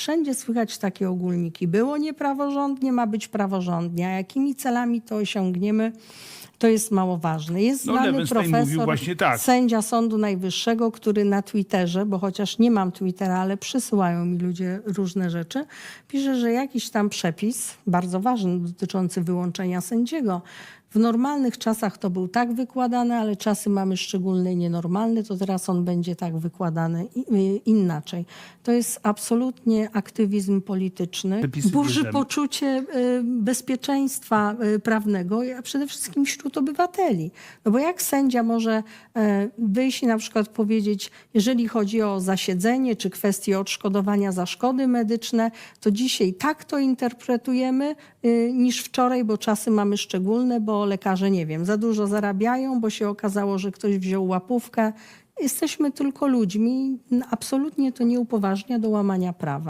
wszędzie słychać takie ogólniki. Było niepraworządnie, ma być praworządnie. A jakimi celami to osiągniemy, to jest mało ważne. Jest No, znany Lewenstein profesor, tak. sędzia Sądu Najwyższego, który na Twitterze, bo chociaż nie mam Twittera, ale przysyłają mi ludzie różne rzeczy, pisze, że jakiś tam przepis, bardzo ważny, dotyczący wyłączenia sędziego, w normalnych czasach to był tak wykładany, ale czasy mamy szczególne nienormalne, to teraz on będzie tak wykładany y, inaczej. To jest absolutnie aktywizm polityczny. Burzy poczucie y, bezpieczeństwa y, prawnego, a przede wszystkim wśród obywateli. No bo jak sędzia może e, wyjść i na przykład powiedzieć, jeżeli chodzi o zasiedzenie czy kwestie odszkodowania za szkody medyczne, to dzisiaj tak to interpretujemy y, niż wczoraj, bo czasy mamy szczególne, bo lekarze, nie wiem, za dużo zarabiają, bo się okazało, że ktoś wziął łapówkę. Jesteśmy tylko ludźmi. Absolutnie to nie upoważnia do łamania prawa.